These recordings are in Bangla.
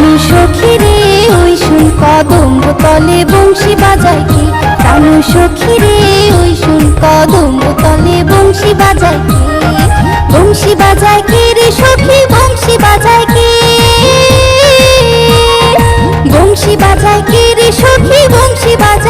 জানু সখী রে, ওই শুন কদম্ব তলে বংশী বাজায় কি? জানু সখী রে, ওই শুন কদম্ব তলে বংশী বাজায় কি? বংশী বাজায় কে রে সখী, বংশী বাজায় কে? বংশী বাজায় কে রে সখী, বংশী বাজায়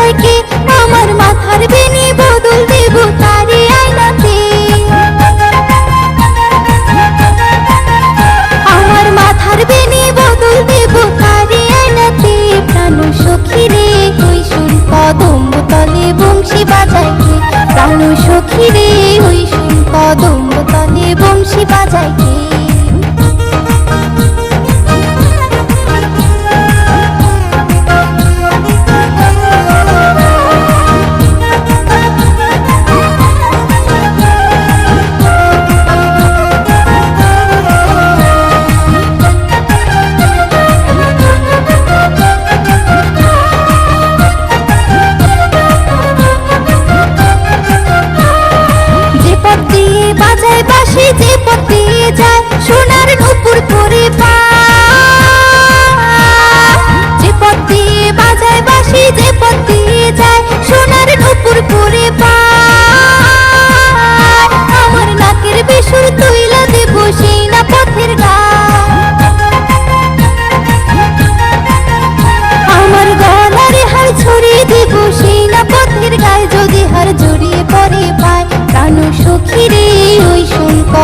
বংশী বাজায়। কে প্রাণ সখী রে ওই কদম তলে বংশী বাজায়। যে পথ যায়।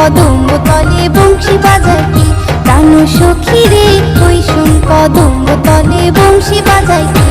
কদম তলে বংশী বাজায় কি সখী রে ওই শুন কদম তলে বংশী বাজায়